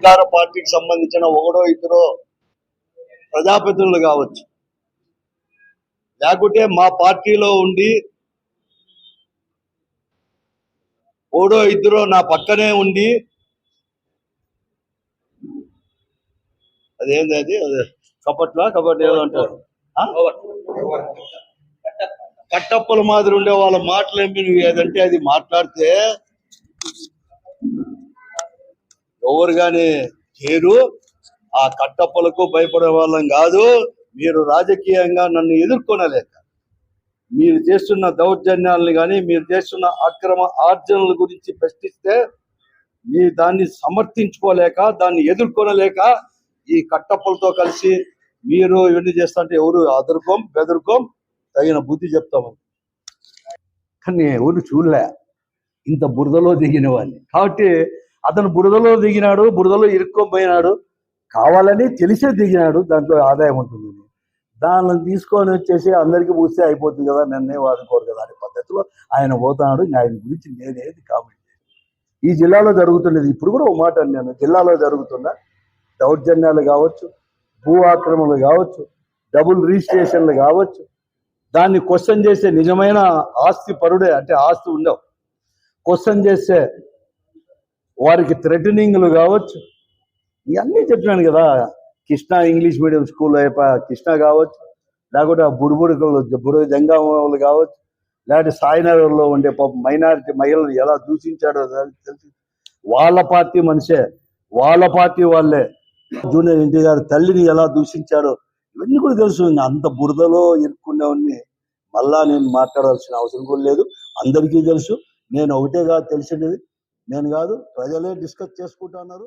అధికార పార్టీకి సంబంధించిన ఒకడో ఇద్దరో ప్రజాప్రతినిధులు కావచ్చు. లేకుంటే మా పార్టీలో ఉండి ఓడో ఇద్దరో నా పక్కనే ఉండి అదేంది అది? కపట్లా? కపట్ ఏదో అంటారు. కట్టప్పల మాదిరి ఉండే వాళ్ళ మాటలు ఏమి ఏదంటే అది మాట్లాడితే ఎవరు కానీ చేరు ఆ కట్టప్పలకు భయపడే వాళ్ళం కాదు. మీరు రాజకీయంగా నన్ను ఎదుర్కొనలేక మీరు చేస్తున్న దౌర్జన్యాలను కానీ మీరు చేస్తున్న అక్రమ ఆర్జనల గురించి ప్రశ్నిస్తే మీ దాన్ని సమర్థించుకోలేక దాన్ని ఎదుర్కొనలేక ఈ కట్టప్పలతో కలిసి మీరు ఇవన్నీ చేస్తుంటే ఎవరు అదురుకోం బెదరుకోం తగిన బుద్ధి చెప్తామని. కానీ ఎవరు చూడలే. ఇంత బురదలో దిగిన వాడిని. కాబట్టి అతను బురదలో దిగినాడు బురదలో ఇరుక్కోపోయినాడు కావాలని తెలిసే దిగినాడు దాంట్లో ఆదాయం ఉంటుంది. దాన్ని తీసుకొని వచ్చేసి అందరికీ పూస్తే అయిపోతుంది కదా నన్నే వాడుకోరు కదా అనే పద్ధతిలో ఆయన పోతున్నాడు. ఆయన గురించి నేనేది కామెంట్ ఈ జిల్లాలో జరుగుతున్నది ఇప్పుడు కూడా ఒక మాట అన్నాను. జిల్లాలో జరుగుతున్న దౌర్జన్యాలు కావచ్చు భూ ఆక్రమణలు కావచ్చు డబుల్ రిజిస్ట్రేషన్లు కావచ్చు దాన్ని క్వశ్చన్ చేసే నిజమైన ఆస్తి పరుడే అంటే ఆస్తి ఉండవు. క్వశ్చన్ చేసే వారికి థ్రెటనింగ్లు కావచ్చు. ఇవన్నీ చెప్పినాను కదా. Krishna English medium school Krishna కావచ్చు లేకుంటే ఆ బుడుబుడుకలు బుడు జంగాములు కావచ్చు లేకపోతే సాయినగర్లో ఉండే పాప మైనారిటీ మహిళలు ఎలా దూషించాడో తెలిసి వాళ్ళ పార్టీ మనిషే వాళ్ళ పార్టీ వాళ్ళే. జూనియర్ ఎన్టీ గారి తల్లిని ఎలా దూషించాడో ఇవన్నీ కూడా తెలుసు. అంత బురదలో ఇరుక్కునేవన్నీ మళ్ళా నేను మాట్లాడాల్సిన అవసరం కూడా లేదు. అందరికీ తెలుసు. నేను ఒకటేగా తెలిసినది నేను కాదు ప్రజలే డిస్కస్ చేసుకుంటున్నారు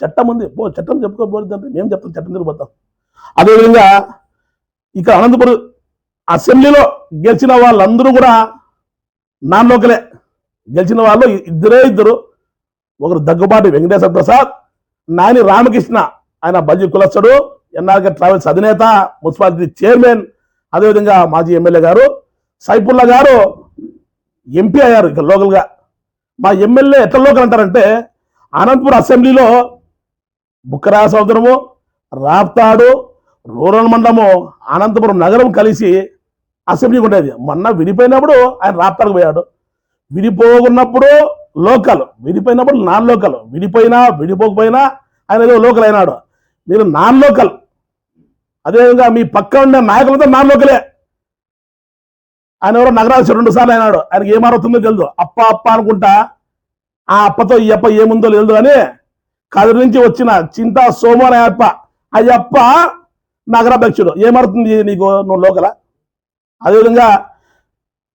చట్టం ఉంది పో చట్టం చెప్పుకోబోద్దు అంటే మేము చెప్తాం చట్టం తిరిగిపోతాం అదేవిధంగా ఇక అనంతపురం అసెంబ్లీలో గెలిచిన వాళ్ళందరూ కూడా నాన్ లోకలే. గెలిచిన వాళ్ళు ఇద్దరే ఇద్దరు. ఒకరు దగ్గుబాటి వెంకటేశ్వర ప్రసాద్ నాని రామకృష్ణ ఆయన బల్జీ కులస్తుడు ఎన్ఆర్కే ట్రావెల్స్ అధినేత మున్సిపాలిటీ చైర్మన్ అదేవిధంగా మాజీ ఎమ్మెల్యే గారు సైపుల్లా గారు ఎంపీ అయ్యారు ఇక్కడ లోకల్గా. మా ఎమ్మెల్యే ఎట్లా అంటారంటే అనంతపురం అసెంబ్లీలో బుక్కరా సముద్రము రాప్తాడు రూరల్ మండలము అనంతపురం నగరం కలిసి అసెంబ్లీకి ఉండేది. మొన్న విడిపోయినప్పుడు ఆయన రాప్తాడుకు పోయాడు. విడిపోకున్నప్పుడు లోకల్ విడిపోయినప్పుడు నాన్ లోకల్. విడిపోయినా విడిపోకపోయినా ఆయన ఏదో లోకల్ అయినాడు. మీరు నాన్ లోకల్. అదేవిధంగా మీ పక్క ఉండే నాయకులతో నాన్ లోకలే. ఆయన ఎవరో నగరాలు రెండు సార్లు అయినాడు. ఆయనకి ఏమారుతుందో తెలియదు అప్ప అప్ప అనుకుంటా. ఆ అప్పతో ఈ అప్ప ఏముందో లేదు అని కదిరి నుంచి వచ్చిన చింత సోము అనే అప్ప అయ్యప్ప నగరాధ్యక్షుడు. ఏమవుతుంది నీకు నువ్వు లోకల? అదేవిధంగా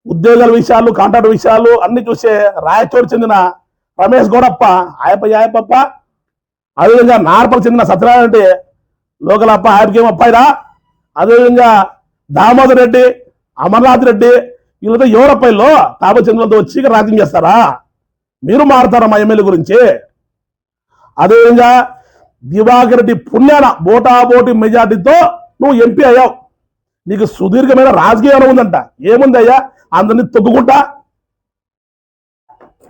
ఉద్యోగాల విషయాలు కాంట్రాక్ట్ విషయాలు అన్ని చూసే రాయచోటు చెందిన రమేష్ గౌడప్ప ఆయప్ప ఆయప్ప అదేవిధంగా నార్పల్ చెందిన సత్యనారాయణ రెడ్డి లోకల్ అప్ప ఆయనకి అప్పాయిరా అదేవిధంగా దామోదర్ రెడ్డి అమర్నాథ్ రెడ్డి వీళ్ళతో ఎవరప్పాయిలో తాపచంద్రులతో వచ్చి రాజ్యం చేస్తారా? మీరు మారుతారా మా ఎమ్మెల్యే గురించి? అదేవిధంగా దివాకర్ రెడ్డి పుణ్యాన బోటాబోటి మెజార్టీతో నువ్వు ఎంపీ అయ్యావు. నీకు సుదీర్ఘమైన రాజకీయ ఉందంట. ఏముంది అయ్యా? అందరినీ తొక్కుకుంటా.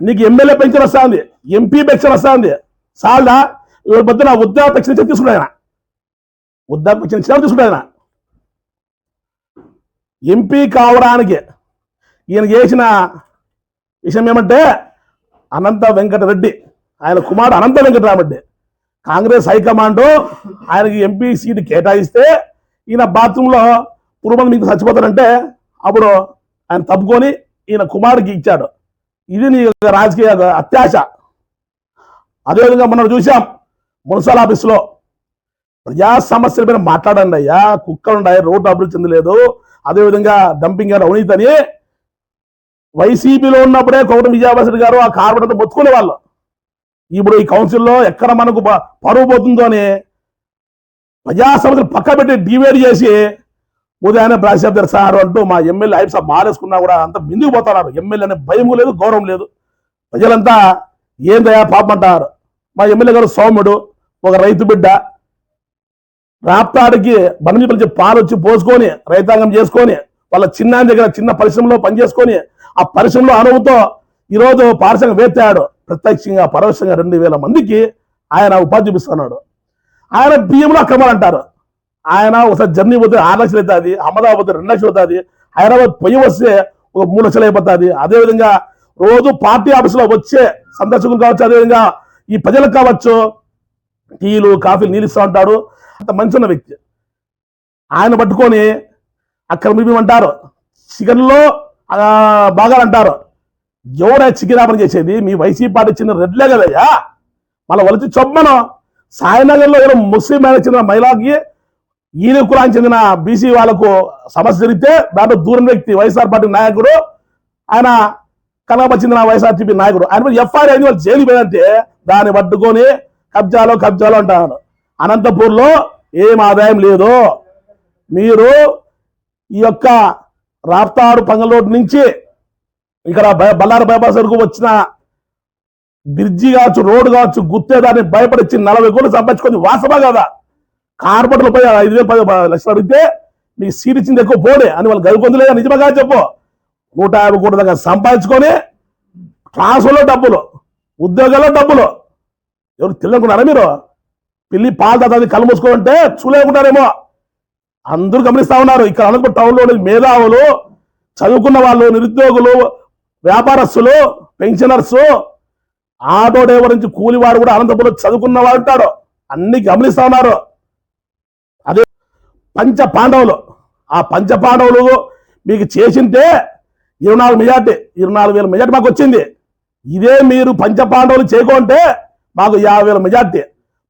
నీకు ఎమ్మెల్యే పెన్షన్ వస్తుంది. ఎంపీ పెన్షన్ వస్తుంది. సాల్దా ఇవాళ పొద్దున ఉద్యోగ పెన్షన్ ఇచ్చి తీసుకుంటాయన ఆయన ఉద్యోగ పెన్షన్ ఇచ్చిన తీసుకున్నాడు ఆయన ఎంపీ కావడానికి ఈయన చేసిన విషయం ఏమంటే అనంత వెంకటరెడ్డి. ఆయన కుమారుడు Anantha Venkataramareddy. Congress high command ఆయనకి ఎంపీ సీటు కేటాయిస్తే ఈయన బాత్రూంలో పురుమంది మీకు చచ్చిపోతారంటే అప్పుడు ఆయన తప్పుకొని ఈయన కుమారుడికి ఇచ్చాడు. ఇది నీ యొక్క రాజకీయ అత్యాశ. అదేవిధంగా మనం చూసాం మున్సిపల్ ఆఫీస్లో. ప్రజా సమస్యల మీద మాట్లాడండి అయ్యా. కుక్కలు ఉన్నాయి రోడ్డు అభివృద్ధి చెందలేదు. అదేవిధంగా డంపింగ్ గారు అవినీతి అని వైసీపీలో ఉన్నప్పుడే కోట విజయభాస్కర్ గారు ఆ కార్పొరేటర్ మొత్తుకునే వాళ్ళు. ఇప్పుడు ఈ కౌన్సిల్లో ఎక్కడ మనకు పరువు పోతుందో అని ప్రజా పక్క పెట్టి డివైడ్ చేసి ఉదయాన్నే ప్రాశబ్దర్ సార్ అంటూ మా ఎమ్మెల్యే ఐఫ్ సాబ్ మారేసుకున్నా కూడా అంత మిందుకు పోతున్నారు. ఎమ్మెల్యే అనే భయం లేదు గౌరవం లేదు. ప్రజలంతా ఏందయ్యా పాపం అంటారు. మా ఎమ్మెల్యే గారు సౌమ్యుడు ఒక రైతు బిడ్డ. రాప్తాడికి బండి పిలిచి పాలు వచ్చి పోసుకొని రైతాంగం చేసుకొని వాళ్ళ చిన్న దగ్గర చిన్న పరిశ్రమలో పనిచేసుకొని ఆ పరిశ్రమలో అనువుతో ఈరోజు పారిశ్రామిక వేత్తాడు ప్రత్యక్షంగా పరోక్షంగా రెండు వేల మందికి ఆయన ఉపాధి చూపిస్తున్నాడు. ఆయన బియ్యంలో అక్రమాలు అంటారు. ఆయన ఒకసారి జర్నీ పోతే ఆరు లక్షలు అవుతుంది అహ్మదాబాద్ పోతే రెండు లక్షలు అవుతుంది హైదరాబాద్ పొయ్యి వస్తే ఒక మూడు లక్షలు అయిపోతుంది. అదేవిధంగా రోజు పార్టీ ఆఫీసులో వచ్చే సందర్శకులు కావచ్చు అదేవిధంగా ఈ ప్రజలకు కావచ్చు టీలు కాఫీలు నీళ్ళు ఇస్తూ ఉంటాడు. అంత మంచి ఉన్న వ్యక్తి. ఆయన పట్టుకొని అక్కడ మేము అంటారు చికెన్లో బాగా అంటారు. ఎవరైనా చికెన్ వ్యాపారం చేసేది? మీ వైసీపీ పార్టీ చిన్న రెడ్లే కదయ్యా మళ్ళీ వలచి చొమ్మను. సాయినగర్లో ఎవరో ముస్లిం ఆయన చెందిన మహిళకి ఈయన కులానికి చెందిన బీసీ వాళ్ళకు సమస్య జరిగితే దాంట్లో దూరం వ్యక్తి వైఎస్ఆర్ పార్టీ నాయకుడు ఆయన కనకప చెందిన వైఎస్ఆర్టీపీ నాయకుడు. ఆయన ఎఫ్ఐఆర్ అయింది వాళ్ళు జైలు పోయంటే దాన్ని పట్టుకొని కబ్జాలో కబ్జాలో అంటారు. అనంతపూర్లో ఏం ఆదాయం లేదు మీరు ఈ యొక్క రాప్తాడు పంగలోటు నుంచి ఇక్కడ బల్లారు బైపాస్ వరకు వచ్చిన బ్రిడ్జి కావచ్చు రోడ్డు కావచ్చు గుత్తేదాన్ని భయపడిచ్చి నలభై కోట్లు సంపాదించుకొని వాసమా కదా? కార్పొరేట్లు పోయి ఐదు వేలు పది లక్షలు అడిగితే మీకు సీట్ ఇచ్చింది ఎక్కువ పోడే అని వాళ్ళు గదుకొందులేదా నిజమే కాదు చెప్పు? నూట యాభై కోట్ల దగ్గర సంపాదించుకొని ట్రాన్స్ఫర్లో డబ్బులు ఉద్యోగాల్లో డబ్బులు. ఎవరు తెలియకున్నారా మీరు? పిల్లి పాలు తాతది కళ్ళు మూసుకోమంటే చూలేకుంటారేమో. అందరూ గమనిస్తా ఉన్నారు. ఇక్కడ అనుకో టౌన్లో మేధావులు చదువుకున్న వాళ్ళు నిరుద్యోగులు వ్యాపారస్తులు పెన్షనర్స్ ఆటో డ్రైవర్ నుంచి కూలివాడు కూడా అనంతపురం చదువుకున్న వాడు ఉంటాడు. అన్ని గమనిస్తా ఉన్నారు. అదే పంచ పాండవులు. ఆ పంచ పాండవులు మీకు చేసింటే ఇరవై నాలుగు మెజార్టీ ఇరవై నాలుగు వేల మెజార్టీ మాకు వచ్చింది. ఇదే మీరు పంచ పాండవులు చేయకుంటే మాకు యాభై వేల మెజార్టీ.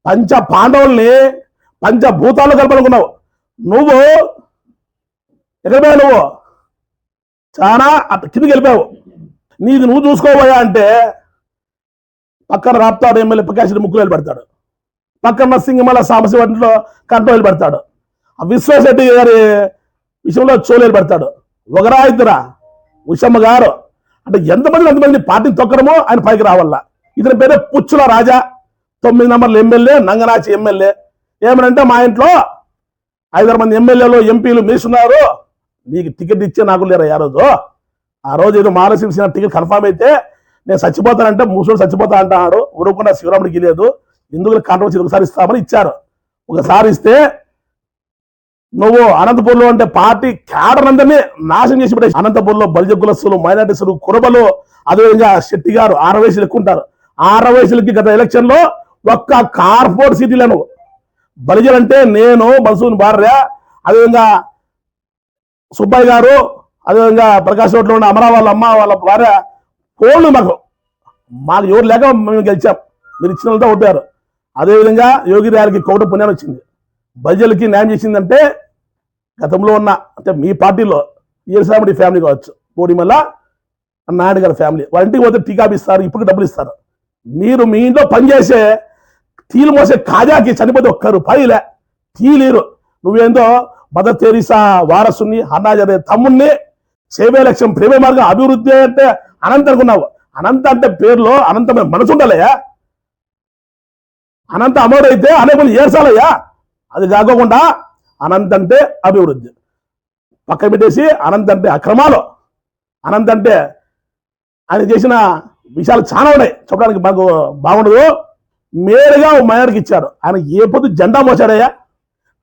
పంచ పాండవుల్ని పంచభూతాలు కలపనుకున్నావు. నువ్వు ఎక్కడ నువ్వు? చాలా కిందికి వెళ్ళిపోయావు. నీది నువ్వు చూసుకోబోయా అంటే పక్కన రాప్తాడు ఎమ్మెల్యే ప్రకాశ్ ముక్కులు పెడతాడు పక్కన సింగమల సాంబశివంలో కంట్రోల్ పెడతాడు ఆ విశ్వశెట్టి గారి విషయంలో చోలేలు పెడతాడు ఒకరా ఇద్దరా ఉషమ్మ గారు. అంటే ఎంతమంది ఎంతమంది పార్టీని తొక్కడమో ఆయన పైకి రావాల. ఇతని పేరే పుచ్చుల రాజా. తొమ్మిది నెంబర్లు ఎమ్మెల్యే నంగనాచి ఎమ్మెల్యే. ఏమనంటే మా ఇంట్లో ఐదారు మంది ఎమ్మెల్యేలు ఎంపీలు మీసున్నారు. నీకు టికెట్ ఇచ్చే నాకు లేరా ఆ రోజు? ఆ రోజు ఏదో మాలశివసేన టికెట్ కన్ఫామ్ అయితే నేను చచ్చిపోతానంటే ముసడు చచ్చిపోతా అంటున్నాడు. ఊరుకుండా శివరాముడికి లేదు. ఎందుకు కాంట్రవర్సీ ఒకసారి ఇస్తామని ఇచ్చారు. ఒకసారి ఇస్తే నువ్వు అనంతపూర్లో అంటే పార్టీ క్యాడర్ అందరినీ నాశనం చేసి పెట్టేసి అనంతపూర్లో బలిజగులస్తులు మైనార్టీసులు కురబలు అదేవిధంగా శెట్టి గారు ఆరవయసులు ఎక్కువ ఉంటారు. ఆరు వయసులకి గత ఎలక్షన్లో ఒక్క కార్పొరేట్ సిటీలను. బలిజలు అంటే నేను మన్సూన్ భార్య అదేవిధంగా సుబ్బయ్య గారు అదేవిధంగా ప్రకాశ్ రోడ్లో ఉన్న అమరా వాళ్ళ అమ్మ వాళ్ళ భార్య ఫోన్లు మాకు. మాకు ఎవరు లేక మేము గెలిచాం. మీరు ఇచ్చిన వాళ్ళతో ఓటారు అదేవిధంగా యోగి గారికి కోట పుణ్యం వచ్చింది. బలిజలకి న్యాయం చేసిందంటే గతంలో ఉన్న అంటే మీ పార్టీలో ఈరసామిడి ఫ్యామిలీ కావచ్చు. కోడిమల్ల నాయుడు గారి ఫ్యామిలీ. వాళ్ళ ఇంటికి పోతే టీకా ఇస్తారు ఇప్పుడు డబ్బులు ఇస్తారు. మీరు మీ ఇంట్లో పనిచేసే తీలు మోసే కాజాకి చనిపోతే ఒక్క రూపాయిలే. తీలేరు. నువ్వేందో మదర్ తెరీసా వారసుని అన్నాజరే తమ్ముణ్ణి సేవే లక్ష్యం ప్రేమ మార్గం అభివృద్ధి అంటే అనంత అనుకున్నావు. అనంత అంటే పేరులో అనంతమైన మనసు ఉండాలయ్యా అనంత అమరుడైతే అయితే అనేకులు ఏర్చాలయ్యా అది కాకోకుండా అనంత అంటే అభివృద్ధి. పక్కన పెట్టేసి అనంత అంటే అక్రమాలు. అనంత అంటే ఆయన చేసిన విషయాలు చాలా ఉన్నాయి. చూడడానికి మాకు బాగుండదు. మేలుగా ఓ మైనర్కి ఇచ్చారు. ఆయన ఏ పొద్దు జెండా మోసాడయ్యా?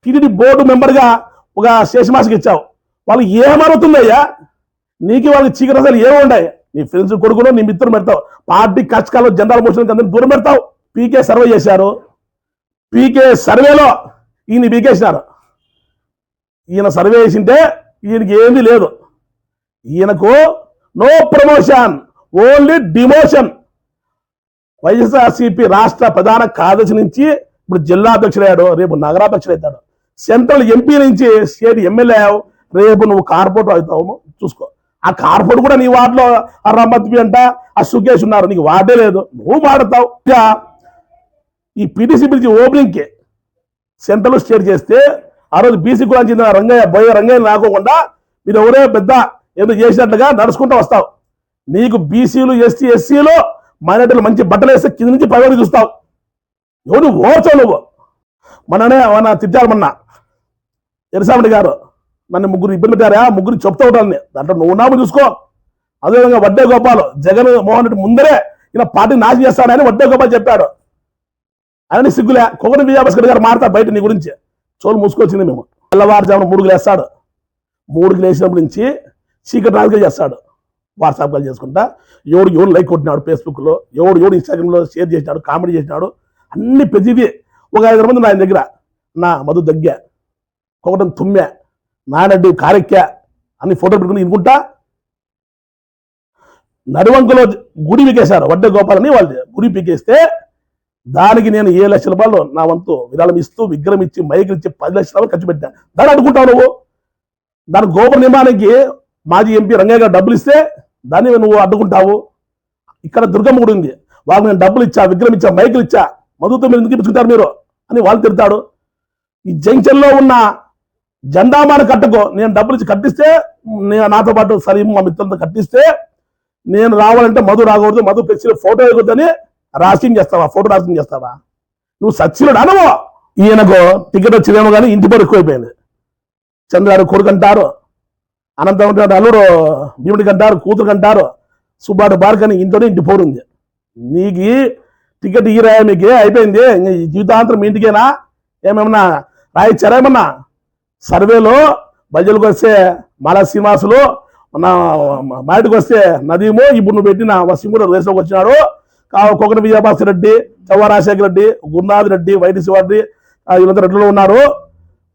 టీటీడీ బోర్డు మెంబర్గా ఒక శేషమాసకి ఇచ్చావు. వాళ్ళు ఏమవుతుందయ్యా నీకు వాళ్ళకి చీకటి అసలు ఏముంటాయి నీ ఫ్రెండ్స్ కొడుకును నీ మిత్రులు పెడతావు. పార్టీ కచ్చకాలు జెండాల మోషన్ అందరినీ దూరం పెడతావు. పీకే సర్వే చేశారు. పీకే సర్వేలో ఈయన పీకేసినారు. ఈయన సర్వే చేసింటే ఈయనకి ఏమీ లేదు. ఈయనకు no promotion only demotion. YSRCP రాష్ట్ర ప్రధాన కార్యదర్శి నుంచి ఇప్పుడు జిల్లా అధ్యక్షుడు రేపు నగరాధ్యక్షుడు అవుతాడు సెంట్రల్ ఎంపీ నుంచి స్టేట్ ఎమ్మెల్యే అయ్యావు. రేపు నువ్వు కార్పొరేటర్ అవుతావు. చూసుకో. ఆ కార్పొరేట్ కూడా నీ వార్డులో ఆ రమ్మత్వి అంట ఆ సుకేష్ ఉన్నారు. నీకు వార్డే లేదు. నువ్వు మాడతావు ఈ పిటిసి బ్రిడ్జి ఓపెనింగ్కి సెంట్రల్ స్టేట్ చేస్తే ఆ రోజు బీసీ కులానికి చెందిన రంగయ్య బోయ రంగయ్య రాకోకుండా మీరు ఎవరే పెద్ద ఏదో చేసినట్లుగా నడుచుకుంటూ వస్తావు. నీకు బీసీలు ఎస్టీ ఎస్సీలు మైనార్టీలు మంచి బట్టలు వేస్తే కింద నుంచి పైవరకు చూస్తావు. ఎవరు ఓర్చావు నువ్వు. మననే మన తిట్టారు మొన్న. ఎరసామణి గారు. నన్ను ముగ్గురు ఇబ్బంది పెట్టారా ముగ్గురు చెప్తూ ఉంటాను దాంట్లో నువ్వు నాము చూసుకో. అదేవిధంగా వడ్డే గోపాల్ జగన్ మోహన్ రెడ్డి ముందరే ఇలా పార్టీ నాశనం చేస్తాడని వడ్డే గోపాల్ చెప్పాడు. అని సిగ్గులే. కొగటి విజయభాస్కర్ గారు మాడతా బయట నీ గురించి. చోలు మూసుకొచ్చింది మేము. తెల్లవారుజామున మూడుకు వేస్తాడు మూడుకు వేసినప్పటి నుంచి చీకటి రాజుగా చేస్తాడు. వాట్సాప్ కాల్ చేసుకుంటా. ఎవడు ఎవడు లైక్ కొట్టినాడు ఫేస్బుక్లో ఎవడు ఎవడు ఇన్స్టాగ్రామ్లో షేర్ చేసినాడు కామెడీ చేసినాడు అన్ని ప్రతిదీ ఒక ఐదు మంది నా దగ్గర. నా మధు దగ్గ ఒకటం తుమ్మె నానడ్డి కారెక్కా అన్ని ఫోటో పెట్టుకుని ఇనుకుంటా. నడువంకలో గుడి పీకేశారు వడ్డే గోపాలని వాళ్ళు గుడి పీకేస్తే దానికి నేను ఏ లక్షల రూపాయలు నా వంతు విరాళం ఇస్తూ విగ్రహం ఇచ్చి మైకులు ఇచ్చి పది లక్షల రూపాయలు ఖర్చు పెట్టా. దాన్ని అడుగుంటావు నువ్వు? దాని గోపుర నిర్మాణానికి మాజీ ఎంపీ రంగయ్య గారు డబ్బులు ఇస్తే దాన్ని నువ్వు అడ్డుకుంటావు. ఇక్కడ దుర్గమ్మ గుడి ఉంది. వాళ్ళకి నేను డబ్బులు ఇచ్చా విగ్రహం ఇచ్చా మైకులు ఇచ్చా మధుతో మీరు ఎందుకు ఇప్పించుకుంటారు మీరు? అని వాళ్ళు తిడతాడు ఈ జంక్షన్లో ఉన్న జెండామాన కట్టుకో నేను డబ్బులు ఇచ్చి కట్టిస్తే నేను నాతో పాటు సలీం మా మిత్రులతో కట్టిస్తే నేను రావాలంటే మధు రాకూడదు మధు ఫ్లెక్సీలో ఫోటో వేయకూడదని రాసింగ్ చేస్తావా ఫోటో రాసింగ్ చేస్తావా? నువ్వు సచ్చిలుడు అనవో ఈయనకు టికెట్ వచ్చిందేమో కానీ ఇంటి పడి అయిపోయింది చంద్రగారు కొడుకు అంటారు అనంతరం అల్లుడు భీముడికి అంటారు కూతురు అంటారు సుబ్బాడు బార్కని ఇంట్లోనే ఇంటి పోరుంది నీకు టికెట్ ఈ రాయ మీకు అయిపోయింది. జీవితాంతరం మీ ఇంటికేనా? ఏమేమన్నా రాయిచ్చారా ఏమన్నా? సర్వేలో బజలకు వస్తే మాలా శ్రీనివాసులు నా బయటకు వస్తే నదీము ఇప్పుడు నువ్వు పెట్టిన వసీం రేసులోకి వచ్చినాడు. కొకటి విజయభాస్కర్ రెడ్డి చవ్వ రాజశేఖర రెడ్డి గురునాథ్ రెడ్డి వైటి శివారెడ్డి ఆ, వీళ్ళంతా రెడ్డిలో ఉన్నారు.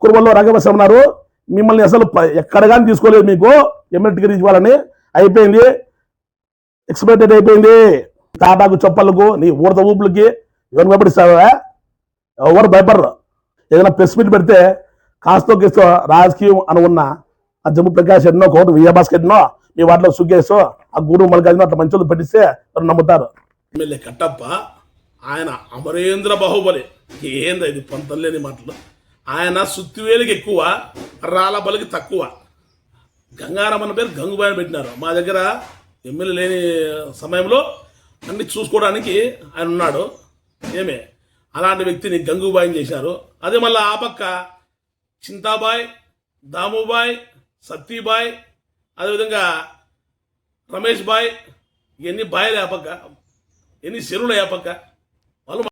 కురుమల్లో రంగబస్సు ఉన్నారు. మిమ్మల్ని అసలు ఎక్కడ కానీ తీసుకోలేదు మీకు. ఎమ్మెల్యే టికెట్ వాళ్ళని అయిపోయింది. ఎక్స్పెక్టెడ్ అయిపోయింది. తాటాకు చొప్పలకు నీ ఊరత ఊపులకి ఇవన్నీ భయపడిస్తావా? ఎవరు భయపడరు. ఏదైనా ప్రెస్ మీట్ పెడితే కాస్తో కేస్తో రాజకీయం అని ఉన్న ఆ జమ్ము ప్రకాష్ ఎన్నో కోట విజయభాస్కర్ ఎన్నో మీ వాటిలో సుగ్గేసో ఆ గురు మల్లికార్జున అట్లా మంచి పెట్టిస్తే నమ్ముతారు? ఎమ్మెల్యే కట్టప్ప ఆయన అమరేంద్ర బాహుబలి. ఏంది ఇది? పొంతం లేని మాటలు. ఆయన సుత్తివేలికి ఎక్కువ రాళ్ళ బలికి తక్కువ. గంగారామన్న పేరు గంగుబాయి పెట్టినారు. మా దగ్గర ఎమ్మెల్యే లేని సమయంలో అన్ని చూసుకోవడానికి ఆయన ఉన్నాడు. ఏమే? అలాంటి వ్యక్తిని గంగుబాయిని చేశారు. అదే మళ్ళీ ఆ పక్క చింతాబాయ్ దాముబాయ్ సత్తిబాయ్ అదేవిధంగా రమేష్ బాయ్ ఇవన్నీ బాయలు ఆ పక్క ఎన్ని చెరువులు ఆ పక్క.